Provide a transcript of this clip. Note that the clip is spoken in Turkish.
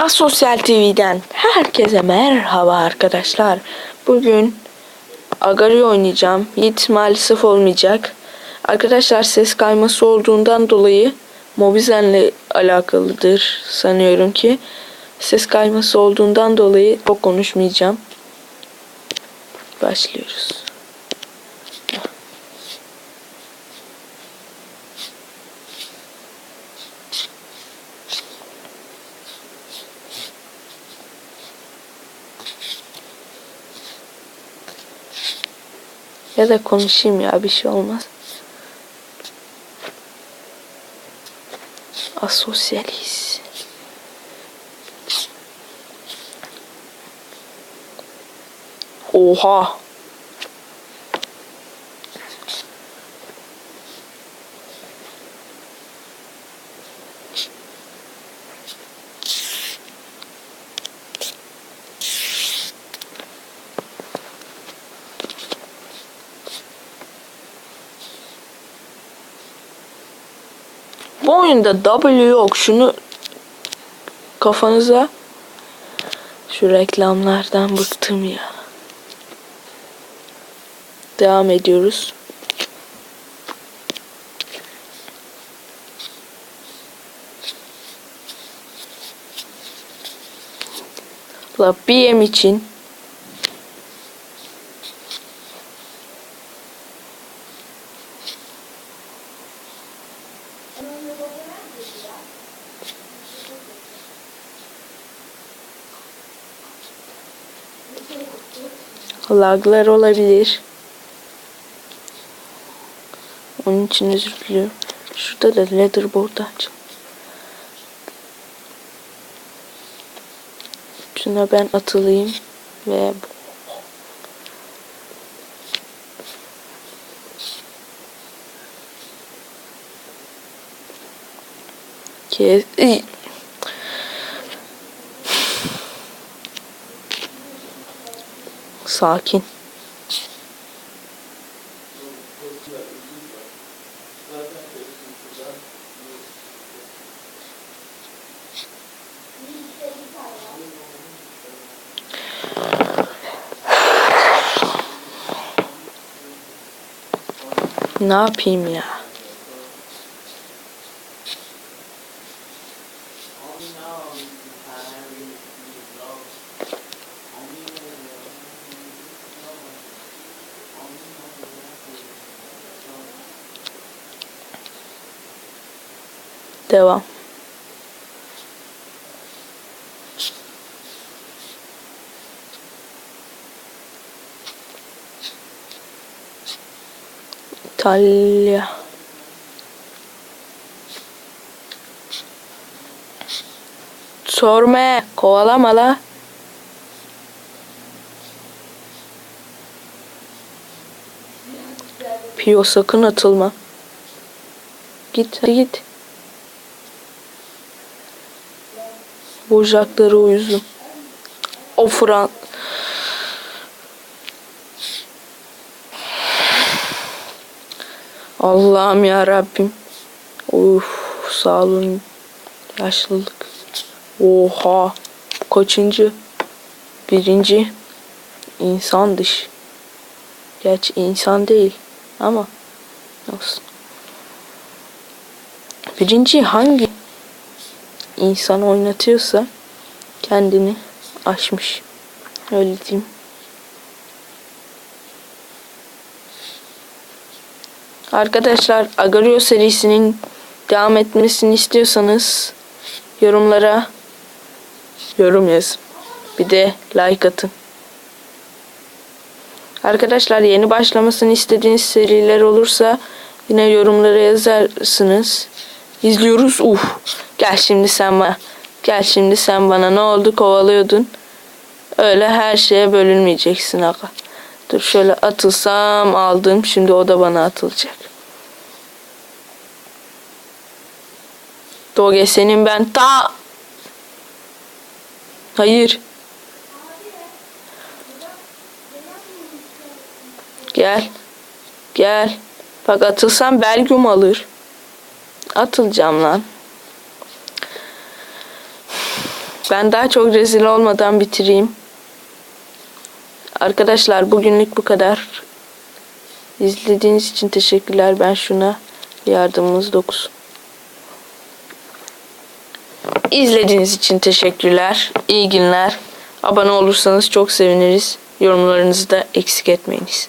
Asosyal TV'den herkese merhaba arkadaşlar. Bugün Agari oynayacağım. Yiğit maalesef olmayacak. Arkadaşlar ses kayması olduğundan dolayı Mobizen'le alakalıdır sanıyorum ki. Ses kayması olduğundan dolayı çok konuşmayacağım. Başlıyoruz. Ya da konuşayım ya bir şey olmaz. Asosyaliz. Oha. Bu oyunda W yok. Şunu kafanıza şu reklamlardan bıktım ya. Devam ediyoruz. La BM için laglar olabilir. Onun için özür diliyorum. Şurada da leaderboard aç. Şuna ben atılayım ve Kes... Iy. Sakin. Ne yapayım ya? Devam. İtalya. Sorma, kovalama la. Pio sakın atılma. Git, hadi git. Bucakları uyuzum. O Fran... Allah'ım ya Rabbim. Uf, sağ olun. Yaşlılık. Oha. Kaçıncı? Birinci. İnsan dış. Gerçi insan değil. Ama olsun. Birinci hangi insan oynatıyorsa kendini aşmış. Öyle diyeyim. Arkadaşlar Agario serisinin devam etmesini istiyorsanız yorumlara yorum yazın. Bir de like atın. Arkadaşlar yeni başlamasını istediğiniz seriler olursa yine yorumlara yazarsınız. İzliyoruz. Uf. Gel şimdi sen bana. Gel şimdi sen bana. Ne oldu? Kovalıyordun. Öyle her şeye bölünmeyeceksin aga. Dur şöyle atılsam aldım. Şimdi o da bana atılacak. Doge senin ben ta... Hayır. Gel. Gel. Bak atılsam Belgium alır. Atılacağım lan. Ben daha çok rezil olmadan bitireyim. Arkadaşlar bugünlük bu kadar. İzlediğiniz için teşekkürler. Ben şuna yardımımız dokusun. İzlediğiniz için teşekkürler. İyi günler. Abone olursanız çok seviniriz. Yorumlarınızı da eksik etmeyiniz.